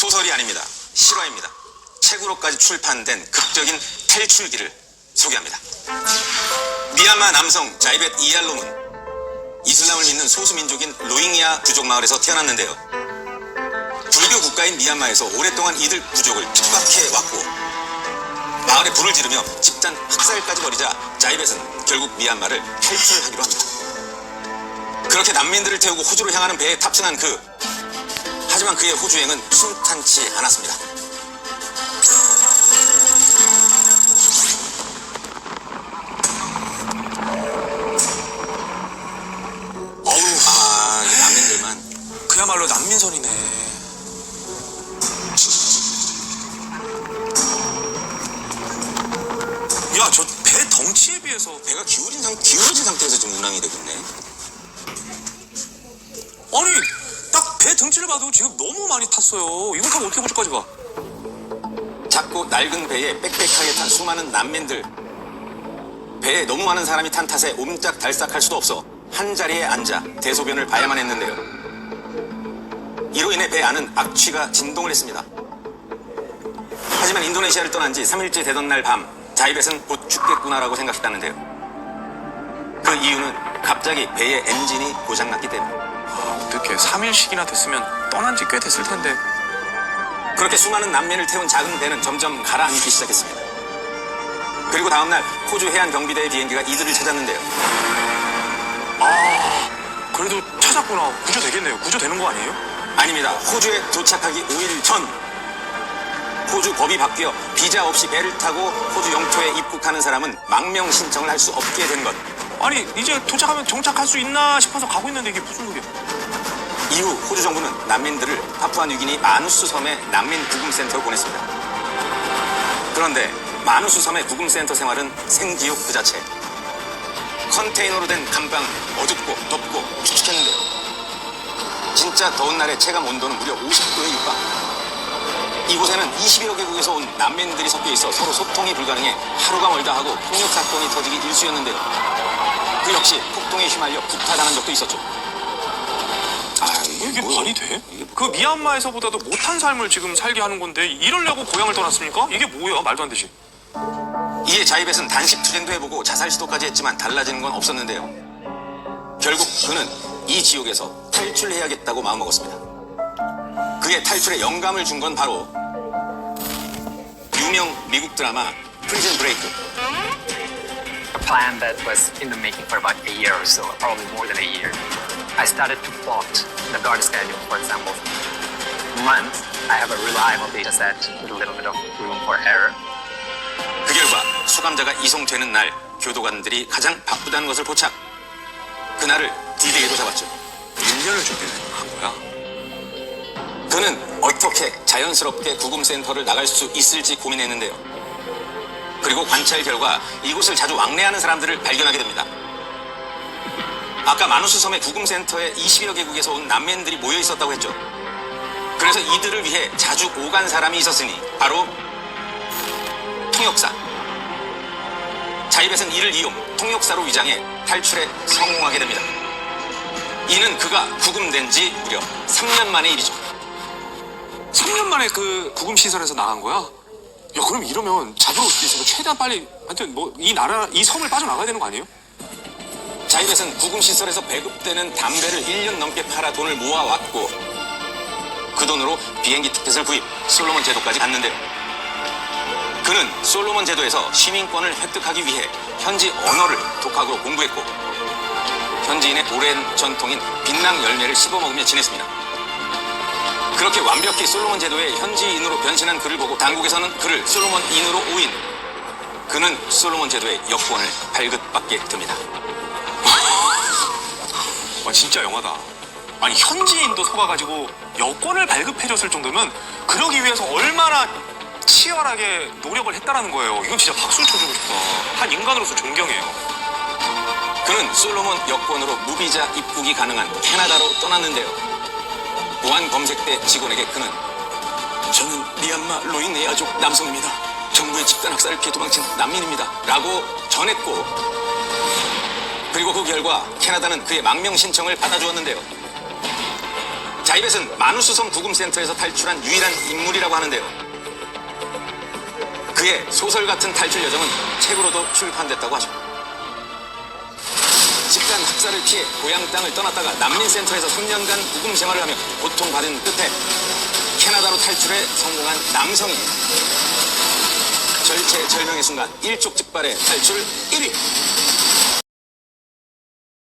소설이 아닙니다. 실화입니다. 책으로까지 출판된 극적인 탈출기를 소개합니다. 미얀마 남성 자이벳 이알롬은 이슬람을 믿는 소수민족인 로힝야 부족 마을에서 태어났는데요. 불교 국가인 미얀마에서 오랫동안 이들 부족을 핍박해 왔고 마을에 불을 지르며 집단 학살까지 벌이자 자이벳은 결국 미얀마를 탈출하기로 합니다. 그렇게 난민들을 태우고 호주로 향하는 배에 탑승한 그 하지만 그의 호주행은 순탄치 않았습니다. 어우, 아, 이 난민들만. 그야말로 난민선이네. 야, 저 배 덩치에 비해서 배가 기울인 상, 기울어진 상태에서 지금 운항이 되고 있네. 아니 딱 배 등치를 봐도 지금 너무 많이 탔어요. 이걸 타고 어떻게 호주까지 가? 작고 낡은 배에 빽빽하게 탄 수많은 난민들. 배에 너무 많은 사람이 탄 탓에 옴짝달싹할 수도 없어 한 자리에 앉아 대소변을 봐야만 했는데요. 이로 인해 배 안은 악취가 진동을 했습니다. 하지만 인도네시아를 떠난 지 3일째 되던 날 밤, 자이벳은 곧 죽겠구나라고 생각했다는데요. 그 이유는 갑자기 배의 엔진이 고장났기 때문 에. 어떻게 3일씩이나 됐으면 떠난 지 꽤 됐을 텐데. 그렇게 수많은 난민을 태운 작은 배는 점점 가라앉기 시작했습니다. 그리고 다음날 호주 해안 경비대의 비행기가 이들을 찾았는데요. 그래도 찾았구나. 구조 되겠네요. 구조 되는 거 아니에요? 아닙니다. 호주에 도착하기 5일 전 호주 법이 바뀌어 비자 없이 배를 타고 호주 영토에 입국하는 사람은 망명 신청을 할 수 없게 된 것. 아니 이제 도착하면 정착할 수 있나 싶어서 가고 있는데 이게 무슨 소리야? 이후 호주 정부는 난민들을 파푸아뉴기니 마누스 섬의 난민 구금센터로 보냈습니다. 그런데 마누스 섬의 구금센터 생활은 생지옥 그 자체. 컨테이너로 된 감방 어둡고 덥고 축축했는데요. 진짜 더운 날의 체감 온도는 무려 50도에 육박. 이곳에는 21여 개국에서 온 난민들이 섞여 있어 서로 소통이 불가능해 하루가 멀다 하고 폭력 사건이 터지기 일쑤였는데요. 그 역시 폭동에 휘말려 구타당한 적도 있었죠. 아, 이게 뭐야? 말이 돼? 그 미얀마에서보다도 못한 삶을 지금 살게 하는 건데 이러려고 고향을 떠났습니까? 이게 뭐야? 말도 안 되지. 이에 자이벳은 단식 투쟁도 해보고 자살 시도까지 했지만 달라지는 건 없었는데요. 결국 그는 이 지옥에서 탈출해야겠다고 마음먹었습니다. 그의 탈출에 영감을 준 건 바로 유명 미국 드라마 프리즌 브레이크. a plan that was in the making for about a year or so, probably more than a year. I started to plot the guard schedule, for example. Month, I have a reliable data set with a little bit of room for error. 그 결과 수감자가 이송되는 날 교도관들이 가장 바쁘다는 것을 포착. 그날을 디데이로 잡았죠. 1년을 준비한 거야. 어떻게 자연스럽게 구금센터를 나갈 수 있을지 고민했는데요. 그리고 관찰 결과 이곳을 자주 왕래하는 사람들을 발견하게 됩니다. 아까 마누스 섬의 구금센터에 20여 개국에서 온 난민들이 모여 있었다고 했죠. 그래서 이들을 위해 자주 오간 사람이 있었으니 바로 통역사. 자이벳은 이를 이용 통역사로 위장해 탈출에 성공하게 됩니다. 이는 그가 구금된 지 무려 3년 만의 일이죠. 3년 만에 그 구금 시설에서 나간 거야? 야 그럼 이러면 잡으러 올 수도 있으니까 최대한 빨리 하여튼 뭐 이 나라 이 섬을 빠져나가야 되는 거 아니에요? 자이벳은 구금시설에서 배급되는 담배를 1년 넘게 팔아 돈을 모아왔고 그 돈으로 비행기 티켓을 구입, 솔로몬 제도까지 갔는데요. 그는 솔로몬 제도에서 시민권을 획득하기 위해 현지 언어를 독학으로 공부했고 현지인의 오랜 전통인 빛낭 열매를 씹어먹으며 지냈습니다. 그렇게 완벽히 솔로몬 제도의 현지인으로 변신한 그를 보고 당국에서는 그를 솔로몬인으로 오인 그는 솔로몬 제도의 여권을 발급받게 됩니다. 와 진짜 영화다. 아니 현지인도 속아가지고 여권을 발급해줬을 정도면 그러기 위해서 얼마나 치열하게 노력을 했다라는 거예요. 이건 진짜 박수 쳐주고 싶다. 한 인간으로서 존경해요. 그는 솔로몬 여권으로 무비자 입국이 가능한 캐나다로 떠났는데요. 보안 검색대 직원에게 그는 저는 미얀마 로힝야족 남성입니다. 정부의 집단 학살을 피해 도망친 난민입니다. 라고 전했고 그리고 그 결과 캐나다는 그의 망명 신청을 받아주었는데요. 자, 이bet은 마누스섬 구금센터에서 탈출한 유일한 인물이라고 하는데요. 그의 소설 같은 탈출 여정은 책으로도 출판됐다고 하죠. 집단 학살을 피해 고향 땅을 떠났다가 난민센터에서 3년간 구금 생활을 하며 고통받은 끝에 캐나다로 탈출해 성공한 남성이 절체절명의 순간 일촉즉발의 탈출 1위